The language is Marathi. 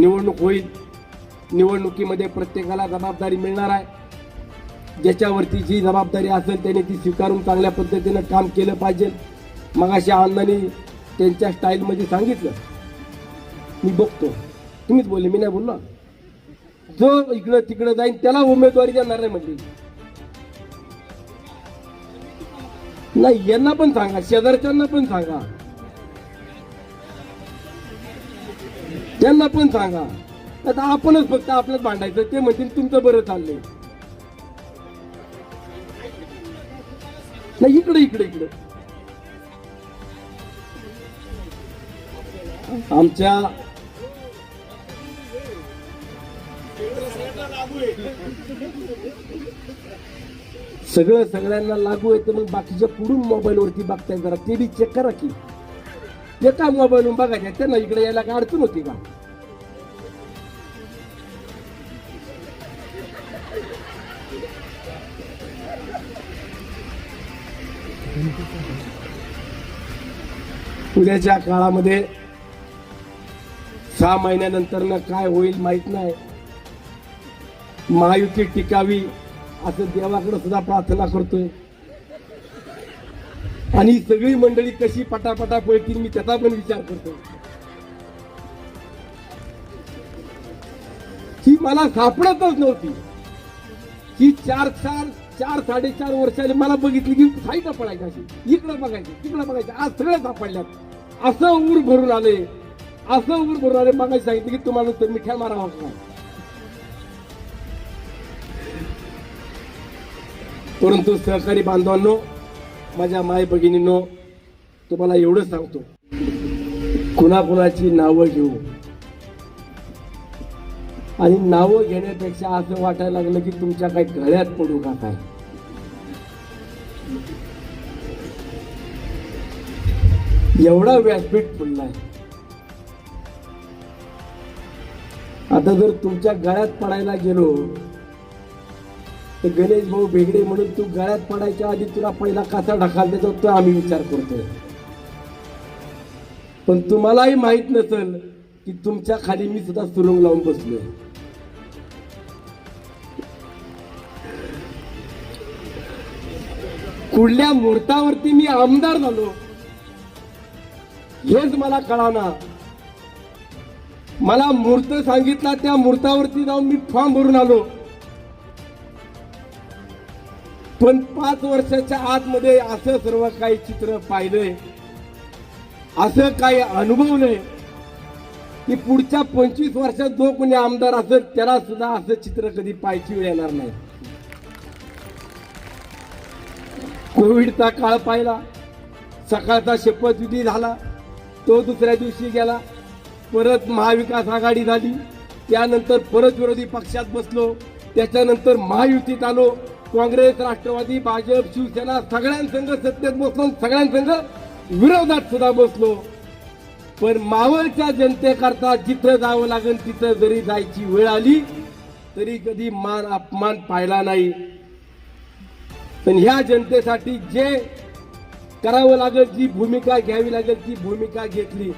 निवडणूक होईल. निवडणुकीमध्ये प्रत्येकाला जबाबदारी मिळणार आहे. ज्याच्यावरती जी जबाबदारी असेल त्याने ती स्वीकारून चांगल्या पद्धतीनं काम केलं पाहिजे. मग अशा अण्णांनी त्यांच्या स्टाईलमध्ये सांगितलं. मी बघतो. तुम्हीच बोलले मी नाही बोललो जो इकडं तिकडं जाईन त्याला उमेदवारी देणार नाही म्हटली. नाही यांना पण सांगा शेजारच्यांना पण सांगा. त्यांना पण सांगा. आता आपणच फक्त आपलंच भांडायचं ते म्हणतील तुमचं बरं चाललंय. नाही इकडे इकडे इकडे. आमच्या सगळं सगळ्यांना लागू येतं मग बाकीच्या पुढून मोबाईल वरती बघताय जरा ते बी चेक करा की. एका काय मोबाईलवरून बघायच्या त्यांना इकडे यायला काय अडचण होती का? उद्याच्या काळामध्ये सहा महिन्यानंतर काय होईल माहीत नाही. महायुती टिकावी असं देवाकडे सुद्धा प्रार्थना करतोय. आणि सगळी मंडळी कशी पटापटा पळतील मी त्याचा पण विचार करतो. ही मला सापडतच नव्हती. ही चार चार चार साडेचार वर्षाने मला बघितली की साईडला पडायची अशी. इकडं बघायची तिकडं बघायची आज सगळं सापडल्यात. असं ऊर भरून आले. असं ऊर भरून आले मगाशी सांगितलं की तुम्हाला तर मिठ्या मारावा का परंतु सहकारी बांधवांनो माझ्या माय भगिनीनो तुम्हाला एवढं सांगतो. कुणाकुणाची नावं घेऊ. आणि नावं घेण्यापेक्षा असं वाटायला लागलं की तुमच्या काही गळ्यात पडू का काय? एवढा व्यासपीठ पडलाय आता जर तुमच्या गळ्यात पडायला गेलो तर गणेश भाऊ भेगडे म्हणून तू गळ्यात पडायच्या आधी तुला पहिला कसा ढकाल देतो तो आम्ही विचार करतोय. पण तुम्हालाही माहीत नसेल की तुमच्या खाली मी सुद्धा सुरुंग लावून बसलोय. कुठल्या मुहूर्तावरती मी आमदार झालो हेच मला कळाना. मला मूर्त सांगितला त्या मुहूर्तावरती जाऊन मी फॉर्म भरून आलो. पण पाच वर्षाच्या आतमध्ये असं सर्व काही चित्र पाहिलंय. असं काही अनुभवलंय की पुढच्या पंचवीस वर्षात जो कोणी आमदार असेल त्याला सुद्धा असं चित्र कधी पाहायची वेळ येणार नाही. कोविडचा काळ पाहिला सकाळचा शपथविधी झाला तो दुसऱ्या दिवशी गेला परत महाविकास आघाडी झाली त्यानंतर परत विरोधी पक्षात बसलो त्याच्यानंतर महायुतीत आलो काँग्रेस राष्ट्रवादी भाजप शिवसेना सगळ्यांसंघ सत्तेत बसलो सगळ्यांसंग विरोधात सुद्धा बसलो. पण मावळच्या जनतेकरता जिथं जावं लागेल तिथं जरी जायची वेळ आली तरी कधी मान अपमान पाहिला नाही. पण ह्या जनतेसाठी जे करावं लागेल जी भूमिका घ्यावी लागेल ती भूमिका घेतली.